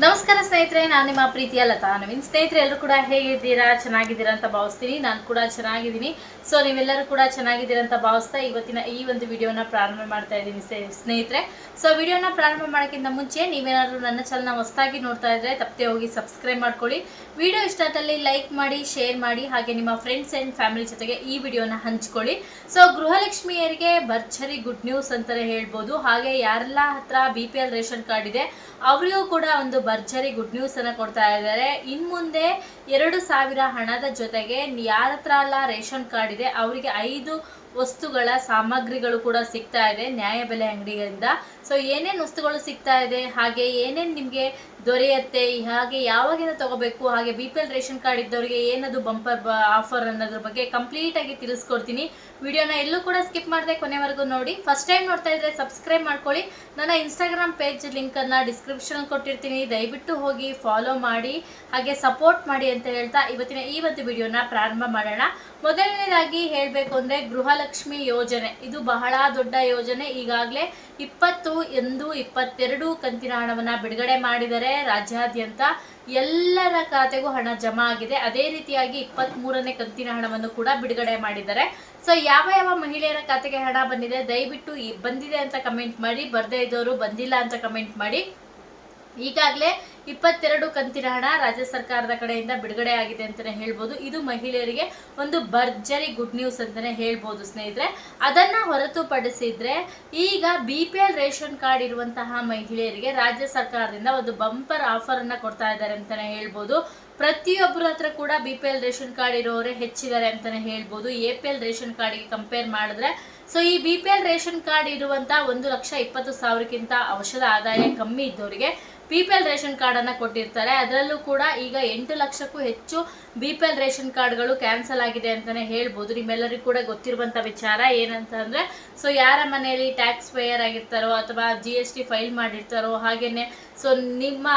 ನಮಸ್ಕಾರ ಸ್ನೇಹಿತರೆ, ನಾನು ನಿಮ್ಮ ಪ್ರೀತಿಯ ಲತಾ ನವೀನ್. ಸ್ನೇಹಿತರೆ, ಎಲ್ಲರೂ ಕೂಡ ಹೇಗಿದ್ದೀರಾ? ಚೆನ್ನಾಗಿದ್ದೀರಾ ಅಂತ ಭಾವಿಸ್ತೀನಿ. ನಾನು ಕೂಡ ಚೆನ್ನಾಗಿದ್ದೀನಿ. ಸೊ ನೀವೆಲ್ಲರೂ ಕೂಡ ಚೆನ್ನಾಗಿದ್ದೀರಾ ಅಂತ ಭಾವಿಸ್ತಾ ಇವತ್ತಿನ ಈ ಒಂದು ವಿಡಿಯೋನ ಪ್ರಾರಂಭ ಮಾಡ್ತಾ ಇದ್ದೀನಿ ಸ್ನೇ- ಸ್ನೇಹಿತರೆ. ಸೊ ವಿಡಿಯೋನ ಪ್ರಾರಂಭ ಮಾಡೋಕ್ಕಿಂತ ಮುಂಚೆ ನೀವೇನಾದರೂ ನನ್ನ ಚಾನಲ್ನ ಹೊಸದಾಗಿ ನೋಡ್ತಾ ಇದ್ರೆ ತಪ್ಪದೆ ಹೋಗಿ ಸಬ್ಸ್ಕ್ರೈಬ್ ಮಾಡ್ಕೊಳ್ಳಿ. ವಿಡಿಯೋ ಇಷ್ಟ ಆದಲ್ಲಿ ಲೈಕ್ ಮಾಡಿ ಶೇರ್ ಮಾಡಿ, ಹಾಗೆ ನಿಮ್ಮ ಫ್ರೆಂಡ್ಸ್ ಆ್ಯಂಡ್ ಫ್ಯಾಮಿಲಿ ಜೊತೆಗೆ ಈ ವಿಡಿಯೋನ ಹಂಚ್ಕೊಳ್ಳಿ. ಸೊ ಗೃಹಲಕ್ಷ್ಮಿಯರಿಗೆ ಭರ್ಜರಿ ಗುಡ್ ನ್ಯೂಸ್ ಅಂತಲೇ ಹೇಳ್ಬೋದು. ಹಾಗೆ ಯಾರೆಲ್ಲ ಹತ್ರ B P L ration card ಇದೆ, ಅವರಿಗೂ ಕೂಡ ಒಂದು ಭರ್ಜರಿ ಗುಡ್ ನ್ಯೂಸ್ ಅನ್ನ ಕೊಡ್ತಾ ಇದ್ದಾರೆ. ಇನ್ನು ಮುಂದೆ ಎರಡು ಸಾವಿರ ಹಣದ ಜೊತೆಗೆ ಯಾರ ಹತ್ರ ಎಲ್ಲ ರೇಷನ್ ಕಾರ್ಡ್ ಇದೆ. ಅವರಿಗೆ ಐದು ವಸ್ತುಗಳ ಸಾಮಗ್ರಿಗಳು ಕೂಡ ಸಿಗ್ತಾ ಇದೆ ನ್ಯಾಯಬೆಲೆ ಅಂಗಡಿಗಳಿಂದ ಸೊ ಏನೇನು ವಸ್ತುಗಳು ಸಿಗ್ತಾ ಇದೆ, ಹಾಗೆ ಏನೇನು ನಿಮಗೆ ದೊರೆಯುತ್ತೆ, ಹಾಗೆ ಯಾವಾಗಿನ ತಗೋಬೇಕು, ಹಾಗೆ B P L ration card ಇದ್ದವರಿಗೆ ಏನದು ಬಂಪರ್ ಆಫರ್ ಅನ್ನೋದ್ರ ಬಗ್ಗೆ ಕಂಪ್ಲೀಟ್ ಆಗಿ ತಿಳಿಸ್ಕೊಡ್ತೀನಿ. ವಿಡಿಯೋನ ಎಲ್ಲೂ ಕೂಡ ಸ್ಕಿಪ್ ಮಾಡದೆ ಕೊನೆವರೆಗೂ ನೋಡಿ. ಫಸ್ಟ್ ಟೈಮ್ ನೋಡ್ತಾ ಇದ್ರೆ ಸಬ್ಸ್ಕ್ರೈಬ್ ಮಾಡ್ಕೊಳ್ಳಿ. ನನ್ನ ಇನ್ಸ್ಟಾಗ್ರಾಮ್ ಪೇಜ್ ಲಿಂಕನ್ನು ಡಿಸ್ಕ್ರಿಪ್ಷನ್ ಕೊಟ್ಟಿರ್ತೀನಿ. ದಯವಿಟ್ಟು ಹೋಗಿ ಫಾಲೋ ಮಾಡಿ. ಹಾಗೆ ಸಪೋರ್ಟ್ ಮಾಡಿ ಅಂತ ಹೇಳ್ತಾ ಇವತ್ತಿನ ಈ ಒಂದು ವಿಡಿಯೋನ ಪ್ರಾರಂಭ ಮಾಡೋಣ. ಮೊದಲನೇದಾಗಿ ಹೇಳಬೇಕು ಅಂದರೆ ಗೃಹಲಕ್ಷ್ಮಿ ಯೋಜನೆ. ಇದು ಬಹಳ ದೊಡ್ಡ ಯೋಜನೆ. ಈಗಾಗಲೇ ಇಪ್ಪತ್ತು ಎಂದು ಇಪ್ಪತ್ತೆರಡು ಕಂತಿನ ಹಣವನ್ನು ಬಿಡುಗಡೆ ಮಾಡಿದರೆ ರಾಜ್ಯಾದ್ಯಂತ. ಎಲ್ಲರ ಖಾತೆಗೂ ಹಣ ಜಮಾ ಆಗಿದೆ. ಅದೇ ರೀತಿಯಾಗಿ ಇಪ್ಪತ್ತ್ಮೂರನೇ ಕಂತಿನ ಹಣವನ್ನು ಕೂಡ ಬಿಡುಗಡೆ ಮಾಡಿದ್ದಾರೆ. ಸೊ ಯಾವ ಯಾವ ಮಹಿಳೆಯರ ಖಾತೆಗೆ ಹಣ ಬಂದಿದೆ? ದಯವಿಟ್ಟು ಬಂದಿದೆ ಅಂತ ಕಮೆಂಟ್ ಮಾಡಿ. ಬರದೇ ಇದ್ದವರು ಬಂದಿಲ್ಲ ಅಂತ ಕಮೆಂಟ್ ಮಾಡಿ. ಈಗಾಗಲೇ ಇಪ್ಪತ್ತೆರಡು ಕಂತಿನ ಹಣ ರಾಜ್ಯ ಸರ್ಕಾರದ ಕಡೆಯಿಂದ ಬಿಡುಗಡೆ ಆಗಿದೆ ಅಂತಾನೆ ಹೇಳ್ಬೋದು. ಇದು ಮಹಿಳೆಯರಿಗೆ ಒಂದು ಭರ್ಜರಿ ಗುಡ್ ನ್ಯೂಸ್ ಅಂತಾನೆ ಹೇಳ್ಬೋದು ಸ್ನೇಹಿತರೆ. ಅದನ್ನ ಹೊರತುಪಡಿಸಿದ್ರೆ ಈಗ B P L ration card ಇರುವಂತಹ ಮಹಿಳೆಯರಿಗೆ ರಾಜ್ಯ ಸರ್ಕಾರದಿಂದ ಒಂದು ಬಂಪರ್ ಆಫರ್ ಅನ್ನ ಕೊಡ್ತಾ ಇದ್ದಾರೆ ಅಂತಾನೆ ಹೇಳ್ಬೋದು. ಪ್ರತಿಯೊಬ್ಬರ ಹತ್ರ ಕೂಡ B P L ration card ಇರೋರೇ ಹೆಚ್ಚಿದ್ದಾರೆ ಅಂತಲೇ ಹೇಳ್ಬೋದು. ಎ ಪಿ ಎಲ್ ರೇಷನ್ ಕಾರ್ಡ್ಗೆ ಕಂಪೇರ್ ಮಾಡಿದ್ರೆ ಸೊ ಈ B P L ration card ಇರುವಂತ ಒಂದು ಲಕ್ಷ ಇಪ್ಪತ್ತು ಸಾವಿರಕ್ಕಿಂತ ಔಷಧ ಆದಾಯ ಕಮ್ಮಿ ಇದ್ದವರಿಗೆ ಬಿ ಪಿ ಎಲ್ ರೇಷನ್ ಕಾರ್ಡನ್ನು ಕೊಟ್ಟಿರ್ತಾರೆ. ಅದರಲ್ಲೂ ಕೂಡ ಈಗ ಎಂಟು ಲಕ್ಷಕ್ಕೂ ಹೆಚ್ಚು ಬಿ ಪಿ ಎಲ್ ರೇಷನ್ ಕಾರ್ಡ್ಗಳು ಕ್ಯಾನ್ಸಲ್ ಆಗಿದೆ ಅಂತಲೇ ಹೇಳ್ಬೋದು. ನಿಮ್ಮೆಲ್ಲರಿಗೂ ಕೂಡ ಗೊತ್ತಿರುವಂಥ ವಿಚಾರ ಏನಂತ ಅಂದ್ರೆ ಸೊ ಯಾರ ಮನೆಯಲ್ಲಿ ಟ್ಯಾಕ್ಸ್ ಪೇಯರ್ ಆಗಿರ್ತಾರೋ ಅಥವಾ ಜಿ ಫೈಲ್ ಮಾಡಿರ್ತಾರೋ ಹಾಗೆಯೇ ಸೊ ನಿಮ್ಮ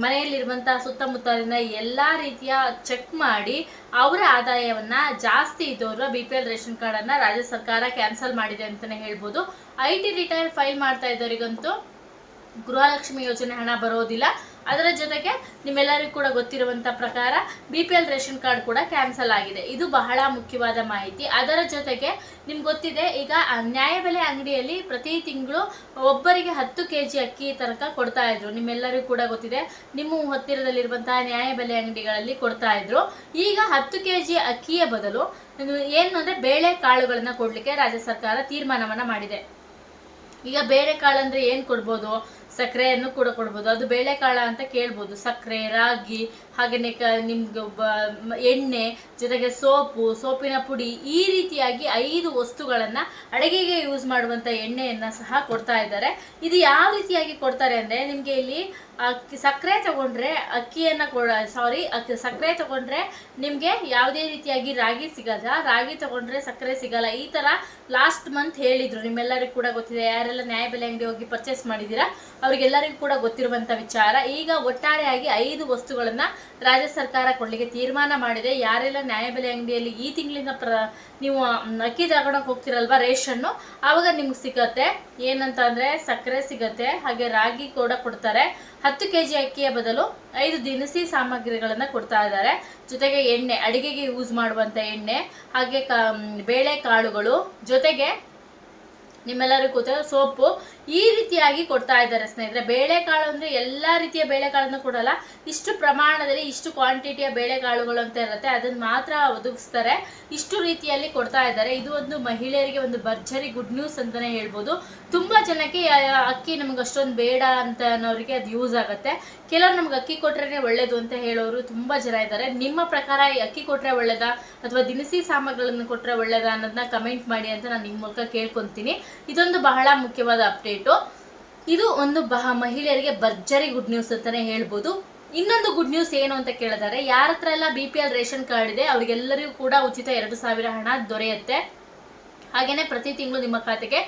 ಮನೆಯಲ್ಲಿರುವಂಥ ಸುತ್ತಮುತ್ತಲಿನ ಎಲ್ಲ ರೀತಿಯ ಚೆಕ್ ಮಾಡಿ ಅವರ ಆದಾಯವನ್ನ ಜಾಸ್ತಿ ಇದ್ದವರು ಬಿ ಪಿ ಎಲ್ ರೇಷನ್ ಕಾರ್ಡನ್ನು ರಾಜ್ಯ ಸರ್ಕಾರ ಕ್ಯಾನ್ಸಲ್ ಮಾಡಿದೆ ಅಂತಲೇ ಹೇಳ್ಬೋದು. ಐ ಟಿ ರಿಟೈರ್ ಫೈಲ್ ಮಾಡ್ತಾ ಇದ್ದವರಿಗಂತೂ ಗೃಹಲಕ್ಷ್ಮಿ ಯೋಜನೆ ಹಣ ಬರೋದಿಲ್ಲ. ಅದರ ಜೊತೆಗೆ ನಿಮ್ಮೆಲ್ಲರಿಗೂ ಕೂಡ ಗೊತ್ತಿರುವಂಥ ಪ್ರಕಾರ B P L ration card ಕೂಡ ಕ್ಯಾನ್ಸಲ್ ಆಗಿದೆ. ಇದು ಬಹಳ ಮುಖ್ಯವಾದ ಮಾಹಿತಿ. ಅದರ ಜೊತೆಗೆ ನಿಮ್ಗೆ ಗೊತ್ತಿದೆ, ಈಗ ನ್ಯಾಯಬೆಲೆ ಅಂಗಡಿಯಲ್ಲಿ ಪ್ರತಿ ತಿಂಗಳು ಒಬ್ಬರಿಗೆ ಹತ್ತು ಕೆ ಜಿ ಅಕ್ಕಿ ತನಕ ಕೊಡ್ತಾ ಇದ್ರು. ನಿಮ್ಮೆಲ್ಲರಿಗೂ ಕೂಡ ಗೊತ್ತಿದೆ, ನಿಮ್ಮ ಹತ್ತಿರದಲ್ಲಿರುವಂತಹ ನ್ಯಾಯಬೆಲೆ ಅಂಗಡಿಗಳಲ್ಲಿ ಕೊಡ್ತಾ ಇದ್ರು. ಈಗ ಹತ್ತು ಕೆ ಜಿ ಅಕ್ಕಿಯ ಬದಲು ಏನು ಅಂದರೆ ಬೇಳೆ ಕಾಳುಗಳನ್ನು ಕೊಡಲಿಕ್ಕೆ ರಾಜ್ಯ ಸರ್ಕಾರ ತೀರ್ಮಾನವನ್ನು ಮಾಡಿದೆ. ಈಗ ಬೇರೆ ಕಾಳು ಅಂದ್ರೆ ಏನು ಕೊಡ್ಬೋದು? ಸಕ್ಕರೆಯನ್ನು ಕೂಡ ಕೊಡ್ಬೋದು. ಅದು ಬೇಳೆಕಾಳ ಅಂತ ಕೇಳ್ಬೋದು. ಸಕ್ಕರೆ, ರಾಗಿ ಹಾಗೆಯೇ ಕ, ನಿಮ್ಗೆ ಬ- ಎಣ್ಣೆ, ಜೊತೆಗೆ ಸೋಪು, ಸೋಪಿನ ಪುಡಿ ಈ ರೀತಿಯಾಗಿ ಐದು ವಸ್ತುಗಳನ್ನು ಅಡುಗೆಗೆ ಯೂಸ್ ಮಾಡುವಂಥ ಎಣ್ಣೆಯನ್ನು ಸಹ ಕೊಡ್ತಾ ಇದ್ದಾರೆ. ಇದು ಯಾವ ರೀತಿಯಾಗಿ ಕೊಡ್ತಾರೆ ಅಂದರೆ ನಿಮಗೆ ಇಲ್ಲಿ ಅಕ್ಕಿ, ಸಕ್ಕರೆ ತಗೊಂಡ್ರೆ ಅಕ್ಕಿಯನ್ನು ಕೊ ಸಾರಿ ಅಕ್ಕಿ, ಸಕ್ಕರೆ ತಗೊಂಡ್ರೆ ನಿಮಗೆ ಯಾವುದೇ ರೀತಿಯಾಗಿ ರಾಗಿ ಸಿಗಲ್ಲ. ರಾಗಿ ತಗೊಂಡ್ರೆ ಸಕ್ಕರೆ ಸಿಗಲ್ಲ. ಈ ಥರ ಲಾಸ್ಟ್ ಮಂತ್ ಹೇಳಿದ್ರು. ನಿಮ್ಮೆಲ್ಲರಿಗೂ ಕೂಡ ಗೊತ್ತಿದೆ. ಯಾರೆಲ್ಲ ನ್ಯಾಯಬೆಲೆ ಅಂಗಡಿ ಹೋಗಿ ಪರ್ಚೇಸ್ ಮಾಡಿದ್ದೀರಾ ಅವರಿಗೆಲ್ಲರಿಗೂ ಕೂಡ ಗೊತ್ತಿರುವಂಥ ವಿಚಾರ. ಈಗ ಒಟ್ಟಾರೆಯಾಗಿ ಐದು ವಸ್ತುಗಳನ್ನು ರಾಜ್ಯ ಸರ್ಕಾರ ಕೊಡಲಿಕ್ಕೆ ತೀರ್ಮಾನ ಮಾಡಿದೆ. ಯಾರೆಲ್ಲ ನ್ಯಾಯಬೆಲೆ ಅಂಗಡಿಯಲ್ಲಿ ಈ ತಿಂಗಳಿಂದ ಪ್ರ, ನೀವು ಅಕ್ಕಿ ತಗೊಳಕ್ ಹೋಗ್ತಿರಲ್ವಾ ರೇಷನ್ನು ಆವಾಗ ನಿಮ್ಗೆ ಸಿಗತ್ತೆ. ಏನಂತ ಅಂದರೆ ಸಕ್ಕರೆ ಸಿಗತ್ತೆ, ಹಾಗೆ ರಾಗಿ ಕೂಡ ಕೊಡ್ತಾರೆ. ಹತ್ತು ಕೆ ಜಿ ಅಕ್ಕಿಯ ಬದಲು ಐದು ದಿನಸಿ ಸಾಮಗ್ರಿಗಳನ್ನು ಕೊಡ್ತಾ ಇದ್ದಾರೆ. ಜೊತೆಗೆ ಎಣ್ಣೆ, ಅಡಿಗೆಗೆ ಯೂಸ್ ಮಾಡುವಂಥ ಎಣ್ಣೆ, ಹಾಗೆ ಬೇಳೆ ಕಾಳುಗಳು ಜೊತೆಗೆ ನಿಮ್ಮೆಲ್ಲರಿಗೂ ಗೊತ್ತಿರೋ ಸೋಪು. ಈ ರೀತಿಯಾಗಿ ಕೊಡ್ತಾ ಇದ್ದಾರೆ ಸ್ನೇಹಿತರೆ. ಬೇಳೆಕಾಳು ಅಂದರೆ ಎಲ್ಲ ರೀತಿಯ ಬೇಳೆಕಾಳನ್ನು ಕೊಡಲ್ಲ. ಇಷ್ಟು ಪ್ರಮಾಣದಲ್ಲಿ, ಇಷ್ಟು ಕ್ವಾಂಟಿಟಿಯ ಬೇಳೆಕಾಳುಗಳು ಅಂತ ಇರುತ್ತೆ. ಅದನ್ನು ಮಾತ್ರ ಒದಗಿಸ್ತಾರೆ. ಇಷ್ಟು ರೀತಿಯಲ್ಲಿ ಕೊಡ್ತಾ ಇದ್ದಾರೆ. ಇದು ಒಂದು ಮಹಿಳೆಯರಿಗೆ ಒಂದು ಭರ್ಜರಿ ಗುಡ್ ನ್ಯೂಸ್ ಅಂತಲೇ ಹೇಳ್ಬೋದು. ತುಂಬ ಜನಕ್ಕೆ ಅಕ್ಕಿ ನಮ್ಗೆ ಅಷ್ಟೊಂದು ಬೇಡ ಅಂತ ಅನ್ನೋರಿಗೆ ಅದು ಯೂಸ್ ಆಗುತ್ತೆ. ಕೆಲವರು ನಮ್ಗೆ ಅಕ್ಕಿ ಕೊಟ್ರೆ ಒಳ್ಳೇದು ಅಂತ ಹೇಳೋರು ತುಂಬ ಜನ ಇದ್ದಾರೆ. ನಿಮ್ಮ ಪ್ರಕಾರ ಅಕ್ಕಿ ಕೊಟ್ಟರೆ ಒಳ್ಳೇದಾ? ಅಥವಾ ದಿನಸಿ ಸಾಮಗ್ರಿಗಳನ್ನು ಕೊಟ್ಟರೆ ಒಳ್ಳೇದಾ ಅನ್ನೋದನ್ನ ಕಮೆಂಟ್ ಮಾಡಿ ಅಂತ ನಾನು ನಿಮ್ಮ ಮೂಲಕ ಕೇಳ್ಕೊತೀನಿ. ಇದೊಂದು ಬಹಳ ಮುಖ್ಯವಾದ ಅಪ್ಡೇಟು ಇದು ಒಂದು ಬಹ ಮಹಿಳೆಯರಿಗೆ ಭರ್ಜರಿ ಗುಡ್ ನ್ಯೂಸ್ ಅಂತಲೇ ಹೇಳ್ಬೋದು. ಇನ್ನೊಂದು ಗುಡ್ ನ್ಯೂಸ್ ಏನು ಅಂತ ಕೇಳಿದರೆ, ಯಾರ ಹತ್ರ ಎಲ್ಲ B P L ration card ಇದೆ, ಅವರಿಗೆಲ್ಲರಿಗೂ ಕೂಡ ಉಚಿತ ಎರಡು ಸಾವಿರ ಹಣ ದೊರೆಯುತ್ತೆ. ಹಾಗೆಯೇ ಪ್ರತಿ ತಿಂಗಳು ನಿಮ್ಮ ಖಾತೆಗೆ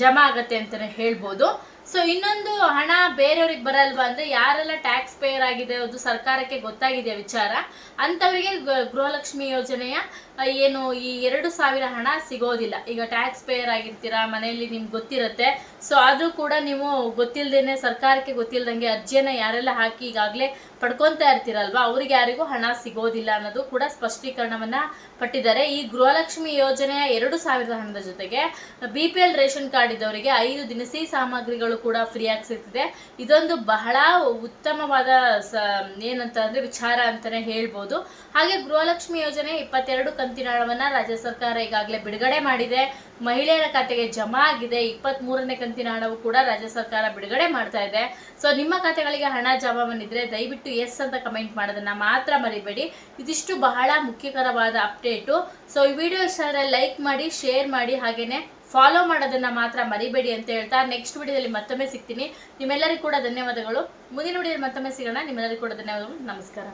ಜಮಾ ಆಗತ್ತೆ ಅಂತಲೇ ಹೇಳ್ಬೋದು. ಸೊ ಇನ್ನೊಂದು ಹಣ ಬೇರೆಯವ್ರಿಗೆ ಬರಲ್ವಾ ಅಂದ್ರೆ ಯಾರೆಲ್ಲ ಟ್ಯಾಕ್ಸ್ ಪೇಯರ್ ಆಗಿದೆ ಅದು ಸರ್ಕಾರಕ್ಕೆ ಗೊತ್ತಾಗಿದೆ ವಿಚಾರ. ಅಂಥವರಿಗೆ ಗೃಹಲಕ್ಷ್ಮಿ ಯೋಜನೆಯ ಏನು ಈ ಎರಡು ಸಾವಿರ ಹಣ ಸಿಗೋದಿಲ್ಲ. ಈಗ ಟ್ಯಾಕ್ಸ್ ಪೇಯರ್ ಆಗಿರ್ತೀರಾ, ಮನೆಯಲ್ಲಿ ನಿಮ್ಗೆ ಗೊತ್ತಿರುತ್ತೆ. ಸೊ ಆದರೂ ಕೂಡ ನೀವು ಗೊತ್ತಿಲ್ಲದೇನೆ ಸರ್ಕಾರಕ್ಕೆ ಗೊತ್ತಿಲ್ಲದಂಗೆ ಅರ್ಜಿಯನ್ನು ಯಾರೆಲ್ಲ ಹಾಕಿ ಈಗಾಗಲೇ ಪಡ್ಕೊತಾ ಇರ್ತೀರಲ್ವಾ? ಅವ್ರಿಗೆ ಯಾರಿಗೂ ಹಣ ಸಿಗೋದಿಲ್ಲ ಅನ್ನೋದು ಕೂಡ ಸ್ಪಷ್ಟೀಕರಣವನ್ನ ಪಟ್ಟಿದ್ದಾರೆ. ಈ ಗೃಹಲಕ್ಷ್ಮಿ ಯೋಜನೆಯ ಎರಡು ಸಾವಿರದ ಹಣದ ಜೊತೆಗೆ B P L ration card ಇದ್ದವರಿಗೆ ಐದು ದಿನಸಿ ಸಾಮಗ್ರಿಗಳು ಕೂಡ ಫ್ರೀಯಾಗಿ ಸಿಗ್ತಿದೆ ಇದೊಂದು ಬಹಳ ಉತ್ತಮವಾದ ಏನಂತ ಅಂದ್ರೆ ವಿಚಾರ ಅಂತಾನೆ ಹೇಳ್ಬೋದು. ಹಾಗೆ ಗೃಹಲಕ್ಷ್ಮಿ ಯೋಜನೆ ಇಪ್ಪತ್ತೆರಡು ಕಂತಿನ ಹಣವನ್ನ ರಾಜ್ಯ ಸರ್ಕಾರ ಈಗಾಗಲೇ ಬಿಡುಗಡೆ ಮಾಡಿದೆ. ಮಹಿಳೆಯರ ಖಾತೆಗೆ ಜಮಾ ಆಗಿದೆ. ಇಪ್ಪತ್ತ್ ಮೂರನೇ ಕಂತಿನ ಹಣವು ಕೂಡ ರಾಜ್ಯ ಸರ್ಕಾರ ಬಿಡುಗಡೆ ಮಾಡ್ತಾ ಇದೆ. ಸೊ ನಿಮ್ಮ ಖಾತೆಗಳಿಗೆ ಹಣ ಜಮಾ ಬಂದಿದ್ರೆ ದಯವಿಟ್ಟು ಎಸ್ ಅಂತ ಕಮೆಂಟ್ ಮಾಡೋದನ್ನ ಮಾತ್ರ ಮರಿಬೇಡಿ. ಇದಿಷ್ಟು ಬಹಳ ಮುಖ್ಯಕರವಾದ ಅಪ್ಡೇಟು. ಸೊ ಈ ವಿಡಿಯೋ ಇಷ್ಟ ಆದರೆ ಲೈಕ್ ಮಾಡಿ ಶೇರ್ ಮಾಡಿ, ಹಾಗೇನೆ ಫಾಲೋ ಮಾಡೋದನ್ನ ಮಾತ್ರ ಮರಿಬೇಡಿ ಅಂತ ಹೇಳ್ತಾ ನೆಕ್ಸ್ಟ್ ವಿಡಿಯೋದಲ್ಲಿ ಮತ್ತೊಮ್ಮೆ ಸಿಗ್ತೀನಿ. ನಿಮ್ಮೆಲ್ಲರಿಗೂ ಕೂಡ ಧನ್ಯವಾದಗಳು. ಮುಂದಿನ ವಿಡಿಯೋದಲ್ಲಿ ಮತ್ತೊಮ್ಮೆ ಸಿಗೋಣ. ನಿಮ್ಮೆಲ್ಲರಿಗೂ ಕೂಡ ಧನ್ಯವಾದಗಳು. ನಮಸ್ಕಾರ.